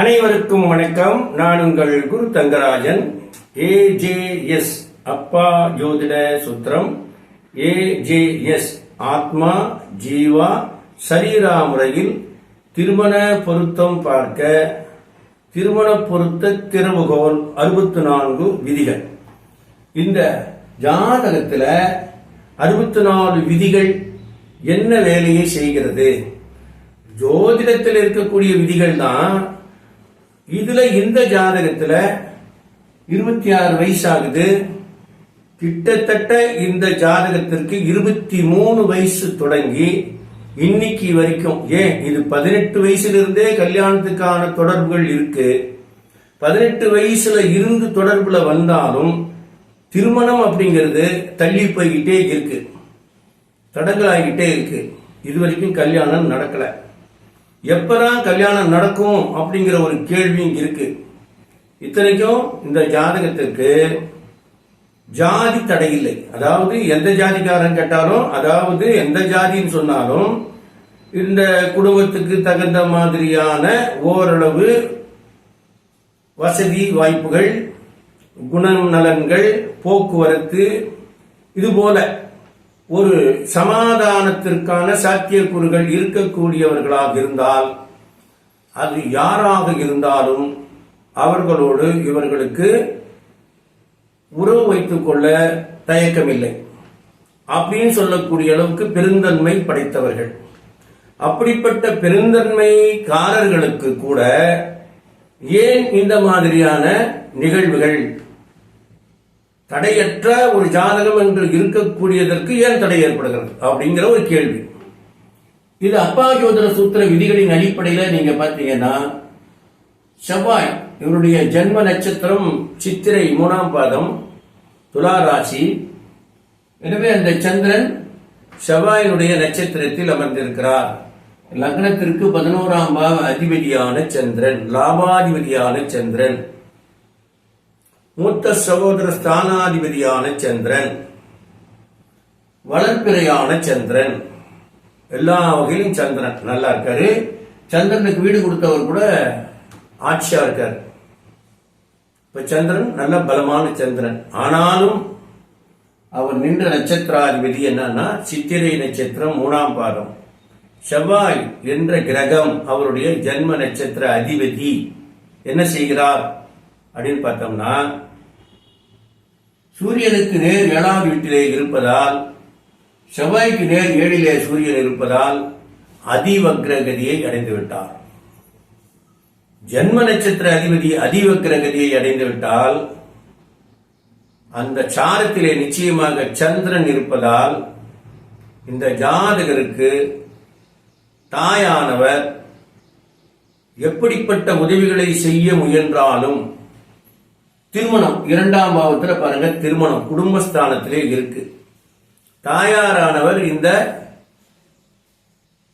அனைவருக்கும் வணக்கம். நான் உங்கள் குரு தங்கராஜன். ஏஜேஎஸ் அப்பா ஜோதிட சுத்திரம். ஏஜேஎஸ் ஆத்மா ஜீவா சரீரா முறையில் திருமண பொருத்தம் பார்க்க திருமண பொருத்த திறவுகோல் அறுபத்தி நான்கு விதிகள். இந்த ஜாதகத்தில் அறுபத்தி நாலு விதிகள் என்ன வேலையை செய்கிறது? ஜோதிடத்தில் இருக்கக்கூடிய விதிகள் தான் இதுல இந்த ஜாதகத்துல இருபத்தி ஆறு வயசு ஆகுது கிட்டத்தட்ட இந்த ஜாதகத்திற்கு இருபத்தி மூணு வயசு தொடங்கி இன்னைக்கு வரைக்கும் ஏன்? இது பதினெட்டு வயசுலிருந்தே கல்யாணத்துக்கான தொடர்புகள் இருக்கு. பதினெட்டு வயசுல இருந்து தொடர்புல வந்தாலும் திருமணம் அப்படிங்கிறது தள்ளி போய்கிட்டே இருக்கு. தடங்கலாகிட்டே இருக்கு. இது வரைக்கும் கல்யாணம் நடக்கலை. எப்பதான் கல்யாணம் நடக்கும் அப்படிங்கிற ஒரு கேள்வி இருக்கு. இத்தனைக்கும் இந்த ஜாதகத்துக்கு ஜாதி தடை இல்லை. அதாவது எந்த ஜாதிக்காரன் கேட்டாலும் அதாவது எந்த ஜாதின்னு சொன்னாலும் இந்த குடும்பத்துக்கு தகுந்த மாதிரியான ஓரளவு வசதி வாய்ப்புகள் குணநலன்கள் போக்குவரத்து இது போல ஒரு சமாதானத்திற்கான சாத்தியக்கூறுகள் இருக்கக்கூடியவர்களாக இருந்தால் அது யாராக இருந்தாலும் அவர்களோடு இவர்களுக்கு உறவு வைத்துக் கொள்ள தயக்கமில்லை. அப்படின்னு சொல்லக்கூடிய அளவுக்கு பெருந்தன்மை படைத்தவர்கள். அப்படிப்பட்ட பெருந்தன்மைக்காரர்களுக்கு கூட ஏன் இந்த மாதிரியான நிகழ்வுகள் தடையற்ற ஒரு ஜாதகம் என்று இருக்கக்கூடியதற்கு ஏன் தடை ஏற்படுகிறது? அப்படிங்கிற ஒரு கேள்வி. இது அப்பா ஜோதிட சூத்திர விதிகளின் அடிப்படையில் நீங்க பார்த்தீங்கன்னா செவ்வாய் இவருடைய ஜென்ம நட்சத்திரம் சித்திரை மூணாம் பாதம் துலா ராசி. எனவே அந்த சந்திரன் செவ்வாயினுடைய நட்சத்திரத்தில் அமர்ந்திருக்கிறார். லக்னத்திற்கு பதினோராம் பாவ அதிபதியான சந்திரன் லாபாதிபதியான சந்திரன். மூத்த சகோதர ஸ்தானாதிபதியான சந்திரன் வளர்ப்பிறையான சந்திரன். எல்லா வகையிலும் சந்திரன் நல்லா இருக்காரு. சந்திரனுக்கு வீடு கொடுத்தவர் கூட ஆட்சியா இருக்கார். இப்ப சந்திரன் நல்ல பலமான சந்திரன். ஆனாலும் அவர் நின்ற நட்சத்திராதிபதி என்னன்னா சித்திரை நட்சத்திரம் மூணாம் பாதம். செவ்வாய் என்ற கிரகம் அவருடைய ஜென்ம நட்சத்திர அதிபதி. என்ன செய்கிறார் அப்படின்னு பார்த்தோம்னா சூரியனுக்கு நேர் ஏழாவது வீட்டிலே இருப்பதால் செவ்வாய்க்கு நேர் ஏழிலே சூரியன் இருப்பதால் அதிவக்ரகதியை அடைந்து விட்டார் ஜென்ம நட்சத்திர அதிபதி அதிவக்ரகதியை அடைந்து விட்டால் அந்த சாரத்திலே நிச்சயமாக சந்திரன் இருப்பதால் இந்த ஜாதகருக்கு தாயானவர் எப்படிப்பட்ட உதவிகளை செய்ய முயன்றாலும் திருமணம் இரண்டாம் பாவத்துல பாருங்க திருமணம். குடும்பஸ்தானத்திலே இருக்கு. தாயாரானவர் இந்த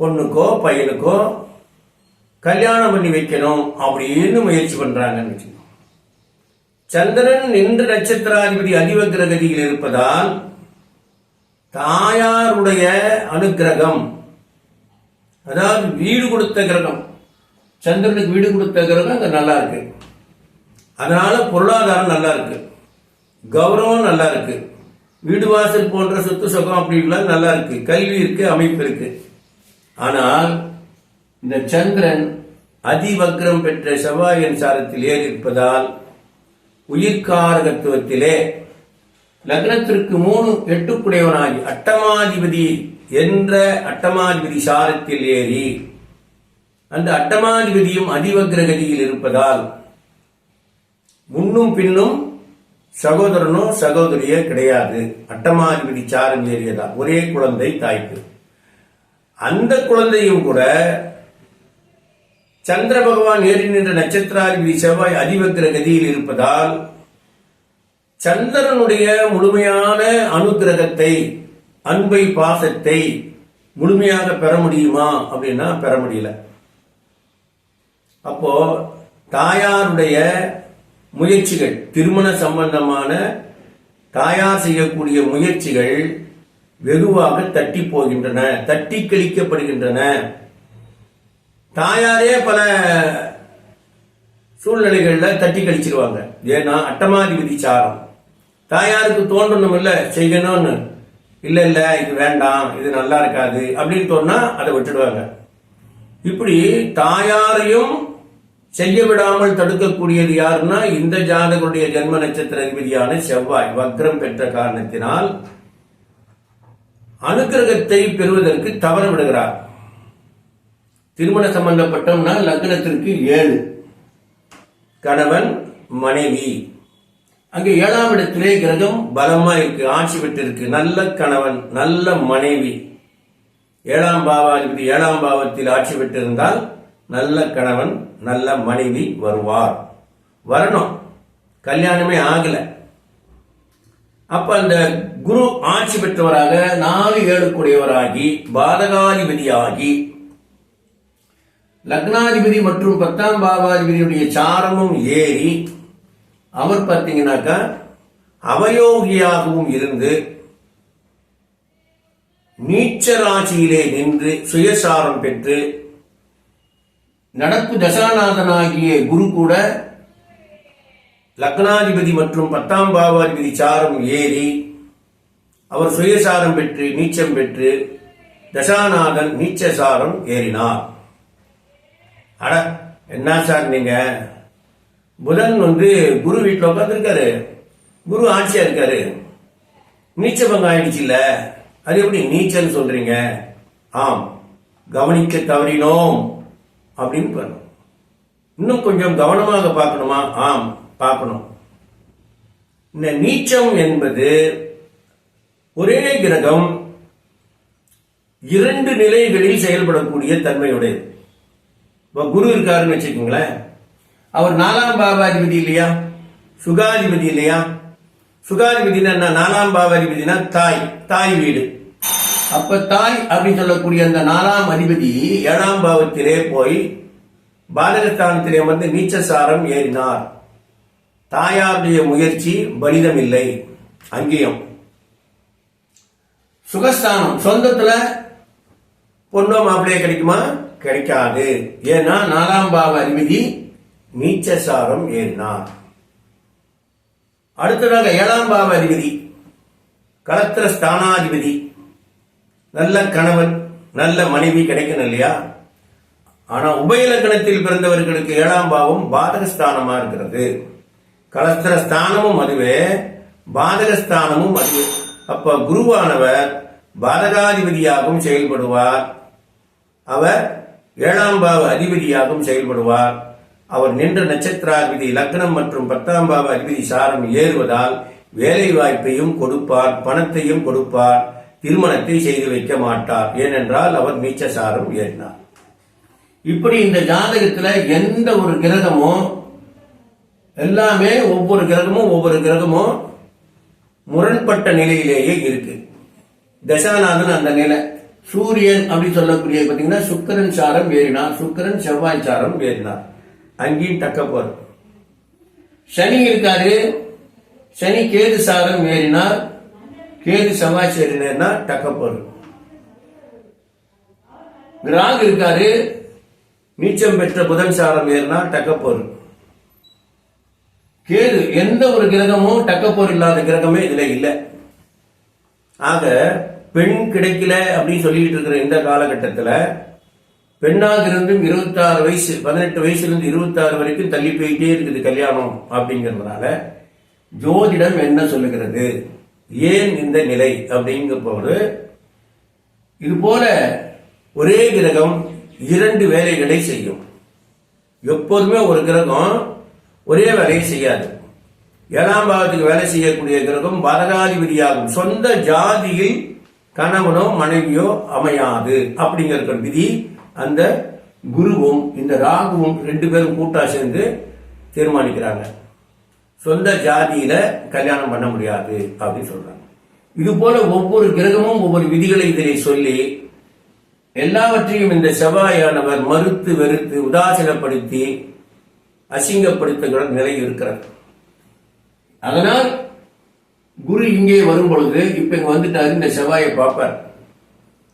பொண்ணுக்கோ பையனுக்கோ கல்யாணம் பண்ணி வைக்கணும் அப்படின்னு முயற்சி பண்றாங்கன்னு வச்சுக்கோங்க. சந்திரன் நின்று நட்சத்திராதிபதி அதிவக்கிரகதியில் இருப்பதால் தாயாருடைய அனுக்கிரகம் அதாவது வீடு கொடுத்த கிரகம் சந்திரனுக்கு வீடு கொடுத்த கிரகம் அங்க நல்லா இருக்கு. அதனால பொருளாதாரம் நல்லா இருக்கு. கௌரவம் நல்லா இருக்கு. வீடு வாசல் போன்ற சொத்து சுகம் அப்படின்லாம் நல்லா இருக்கு. கல்வி இருக்கு அமைப்பு இருக்கு. ஆனால் இந்த சந்திரன் அதிவக்ரம் பெற்ற செவ்வாயின் சாரத்தில் ஏறி இருப்பதால் உயிர்காரகத்துவத்திலே லக்னத்திற்கு மூணு எட்டுக்குடையவனாகி அட்டமாதிபதி என்ற அட்டமாதிபதி சாரத்தில் ஏறி அந்த அட்டமாதிபதியும் அதிவக்ரகதியில் இருப்பதால் முன்னும் பின்னும் சகோதரனோ சகோதரியோ கிடையாது. அட்டமாதிபதி சாரம் ஏறியதா? ஒரே குழந்தை தாய்க்கு. அந்த குழந்தையும் கூட சந்திர பகவான் ஏறி நின்ற நட்சத்திராதிபதி செவ்வாய் அதிவக்கிர கதியில் இருப்பதால் சந்திரனுடைய முழுமையான அனுகிரகத்தை அன்பை பாசத்தை முழுமையாக பெற முடியுமா அப்படின்னா பெற முடியல. அப்போ தாயாருடைய முயற்சிகள் திருமண சம்பந்தமான தாயார் செய்யக்கூடிய முயற்சிகள் வெகுவாக தட்டி போகின்றன தட்டி கழிக்கப்படுகின்றன. தாயாரே பல சூழ்நிலைகளில் தட்டி கழிச்சிருவாங்க. ஏன்னா அட்டமாதிபதி சாரம். தாயாருக்கு தோன்றணும் இல்லை செய்யணும்னு. இல்லை இல்லை இது வேண்டாம் இது நல்லா இருக்காது அப்படின்னு தோணுன்னா அதை விட்டுடுவாங்க. இப்படி தாயாரையும் செய்ய விடாமல் தடுக்கக்கூடியது யாருன்னா இந்த ஜாதகருடைய ஜென்ம நட்சத்திர அதிபதியான செவ்வாய். வக்ரம் பெற்ற காரணத்தினால் அனுக்கிரகத்தை பெறுவதற்கு தவற விடுகிறார் திருமண சம்பந்தப்பட்டோம்னா லக்னத்திற்கு ஏழு. கணவன் மனைவி. அங்கே ஏழாம் இடத்திலே கிரகம் பலமா இருக்கு ஆட்சி பெற்றிருக்கு. நல்ல கணவன் நல்ல மனைவி. ஏழாம் பாவாதிபதி ஏழாம் பாவத்தில் ஆட்சி பெற்றிருந்தால் நல்ல கணவன் நல்ல மனைவி வருவார். வரணும். கல்யாணமே ஆகல. அப்ப அந்த குரு ஆட்சி பெற்றவராக நாலு ஏழுக்குடையவராகி பாதகாதிபதியாகி லக்னாதிபதி மற்றும் பத்தாம் பாவாதிபதியுடைய சாரமும் ஏறி அவர் பார்த்தீங்கன்னாக்கா அவயோகியாகவும் இருந்து நீச்ச ராசியிலே நின்று சுயசாரம் பெற்று நடப்பு தசாநாதனாகிய குரு கூட லக்னாதிபதி மற்றும் பத்தாம் பாவாதிபதி சாரம் ஏறி அவர் சுயசாரம் பெற்று நீச்சம் பெற்று தசாநாதன் நீச்ச சாரம் ஏறினார். அட என்ன சார் நீங்க? புதன் வந்து குரு வீட்டில் உட்காந்துருக்காரு குரு ஆட்சியா இருக்காரு. நீச்ச பங்கம் ஆயிடுச்சு இல்ல? அது எப்படி நீச்சல் சொல்றீங்க? ஆம் கவனிக்க தவறினோம். அப்படின்னு இன்னும் கொஞ்சம் கவனமாக பார்க்கணுமா? ஆம் பார்க்கணும். இந்த நீச்சம் என்பது ஒரே கிரகம் இரண்டு நிலைகளில் செயல்படக்கூடிய தன்மையுடையது. இப்போ குரு இருக்காருன்னு வச்சுக்கோங்களேன். அவர் நாலாம் பாவாதிபதி இல்லையா? சுகாதிபதி இல்லையா? சுகாதிபதினா நாலாம் பாவாதிபதினா தாய் தாய் வீடு. அப்ப தாய் அப்படின்னு சொல்லக்கூடிய அந்த நாலாம் அதிபதி ஏழாம் பாவத்திலே போய் பாலகஸ்தானத்திலே வந்து நீச்சசாரம் ஏறினார். தாயாருடைய முயற்சி பலிதம் இல்லை அங்கேயும். சுகஸ்தானம். சொந்தத்துல பொண்ணோ மாப்பிள்ளையே கிடைக்குமா? கிடைக்காது. ஏன்னா நாலாம் பாவ அதிபதி நீச்சசாரம் ஏறினார். அடுத்ததாக ஏழாம் பாவ அதிபதி கலத்திர ஸ்தானாதிபதி. நல்ல கணவன் நல்ல மனைவி கிடைக்கணும் இல்லையா? ஆனா உபயலக்கணத்தில் பிறந்தவர்களுக்கு ஏழாம் பாவம் பாதகஸ்தானமா இருக்கிறது. கலஸ்திர ஸ்தானமும் அதுவே பாதகஸ்தானமும் அதுவே. அப்ப குருவானவர் பாதகாதிபதியாகவும் செயல்படுவார். அவர் ஏழாம் பாவ அதிபதியாகவும் செயல்படுவார். அவர் நின்ற நட்சத்திராதிபதி லக்னம் மற்றும் பத்தாம் பாவ அதிபதி சாரம் ஏறுவதால் வேலை வாய்ப்பையும் கொடுப்பார் பணத்தையும் கொடுப்பார். திருமணத்தை செய்து வைக்க மாட்டார். ஏனென்றால் அவர் நீச்சசாரம் ஏறினார். இப்படி இந்த ஜாதகத்துல எந்த ஒரு கிரகமும் எல்லாமே ஒவ்வொரு கிரகமும் ஒவ்வொரு கிரகமும் முரண்பட்ட நிலையிலேயே இருக்கு. தசாநாதன் அந்த நிலை. சூரியன் அப்படி சொல்லக்கூடிய பாத்தீங்கன்னா சுக்கரன் சாரம் ஏறினார். சுக்கரன் செவ்வாய் சாரம் ஏறினார். அங்கேயும் தக்க சனி இருக்காரு. சனி கேது சாரம் ஏறினார். கேது செவ்வாய் ஏறினார்னா டக்க ராகு இருக்காரு நீச்சம் பெற்ற புதன் சாரம் ஏறினா டக்கப்போர் கேது எந்த ஒரு கிரகமும் டக்கப்போர் இல்லாத கிரகமே இதுல இல்லை. ஆக பெண் கிடைக்கல அப்படின்னு சொல்லிட்டு இருக்கிற இந்த காலகட்டத்தில் பெண்ணாக இருந்தும் இருபத்தாறு வயசு பதினெட்டு வயசுலேருந்து இருபத்தாறு வரைக்கும் தள்ளி போயிட்டே இருக்குது கல்யாணம் அப்படிங்கறதுனால ஜோதிடம் என்ன சொல்லுகிறது? ஏன் இந்த நிலை அப்படிங்கிற போது இது போல ஒரே கிரகம் இரண்டு வேலைகளை செய்யும். எப்போதுமே ஒரு கிரகம் ஒரே வேலையை செய்யாது. ஏழாம் பாவத்துக்கு வேலை செய்யக்கூடிய கிரகம் வரதாதிபதியாகும் சொந்த ஜாதியில் கணவனோ மனைவியோ அமையாது அப்படிங்கிற விதி அந்த குருவும் இந்த ராகுவும் ரெண்டு பேரும் கூட்டா சேர்ந்து தீர்மானிக்கிறாங்க. சொந்த ஜாதியில கல்யாணம் பண்ண முடியாது அப்படின்னு சொல்றாங்க. இது போல ஒவ்வொரு கிரகமும் ஒவ்வொரு விதிகளை இதிலே சொல்லி எல்லாவற்றையும் இந்த செவ்வாயானவர் மறுத்து வெறுத்து உதாசீனப்படுத்தி அசிங்கப்படுத்துகிற நிலை இருக்கிறது அதனால் குரு இங்கே வரும் பொழுது இப்ப இங்க வந்துட்டாரு இந்த செவ்வாயை பார்ப்பார்.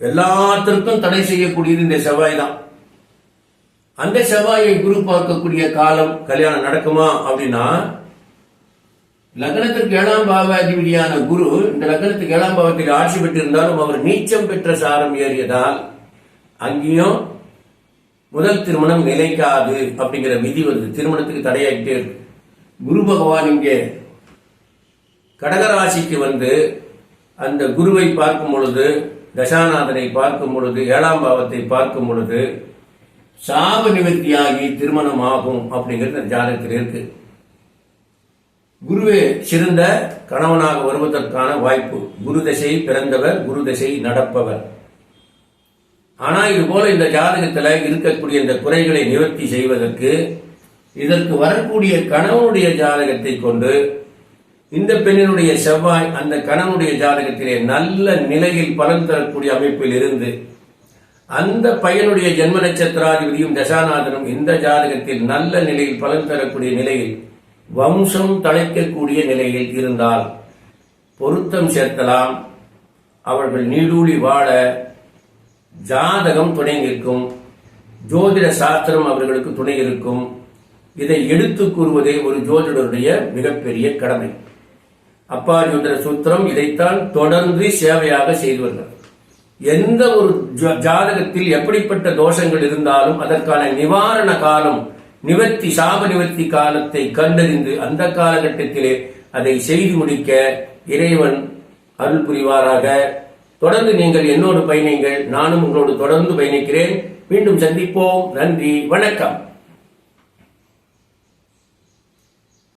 எல்லாத்திற்கும் தடை செய்யக்கூடியது இந்த செவ்வாய் தான். அந்த செவ்வாயை குரு பார்க்கக்கூடிய காலம் கல்யாணம் நடக்குமா அப்படின்னா லக்னத்திற்கு ஏழாம் பாவாதிபதியான குரு இந்த லக்னத்துக்கு ஏழாம் பாவத்தில் ஆட்சி பெற்றிருந்தாலும் அவர் நீச்சம் பெற்ற சாரம் ஏறியதால் அங்கேயும் முதல் திருமணம் நிலைக்காது அப்படிங்கிற விதி வருது. திருமணத்துக்கு தடையாகிட்டே இருக்கு. குரு பகவான் இங்கே கடகராசிக்கு வந்து அந்த குருவை பார்க்கும் பொழுது தசாநாதனை பார்க்கும் பொழுது ஏழாம் பாவத்தை பார்க்கும் பொழுது சாப நிவர்த்தியாகி திருமணம் ஆகும் அப்படிங்கிறது அந்த ஜாதகத்தில் இருக்குது குருவே சிறந்த கணவனாக வருவதற்கான வாய்ப்பு. குரு தசை பிறந்தவர் குரு தசை நடப்பவர். ஆனா இது போல இந்த ஜாதகத்தில் இருக்கக்கூடிய இந்த குறைகளை நிவர்த்தி செய்வதற்கு இதற்கு வரக்கூடிய கணவனுடைய ஜாதகத்தை கொண்டு இந்த பெண்ணினுடைய செவ்வாய் அந்த கணவனுடைய ஜாதகத்திலே நல்ல நிலையில் பலன் தரக்கூடிய அமைப்பில் இருந்து அந்த பையனுடைய ஜென்ம நட்சத்திராதிபதியும் தசாநாதனும் இந்த ஜாதகத்தில் நல்ல நிலையில் பலன் தரக்கூடிய நிலையில் வம்சம் தழைக்கக்கூடிய நிலையில் இருந்தால் பொருத்தம் சேர்த்தலாம். அவர்கள் நீடூழி வாழ ஜாதகம் துணை நிற்கும். ஜோதிட சாஸ்திரம் அவர்களுக்கு துணை இருக்கும். இதை எடுத்து கூறுவதே ஒரு ஜோதிடருடைய மிகப்பெரிய கடமை. அப்பா ஜோதிட சூத்திரம் இதைத்தான் தொடர்ந்து சேவையாக செய்து வருகிறது. எந்த ஒரு ஜாதகத்தில் எப்படிப்பட்ட தோஷங்கள் இருந்தாலும் அதற்கான நிவாரண காலம் நிவர்த்தி சாப நிவர்த்தி காலத்தை கண்டறிந்து அந்த காலகட்டத்திலே அதை செய்து முடிக்க இறைவன் அருள் புரிவாராக. தொடர்ந்து நீங்கள் என்னோடு பயணிங்கள் நானும் உங்களோடு தொடர்ந்து பயணிக்கிறேன். மீண்டும் சந்திப்போம். நன்றி வணக்கம்.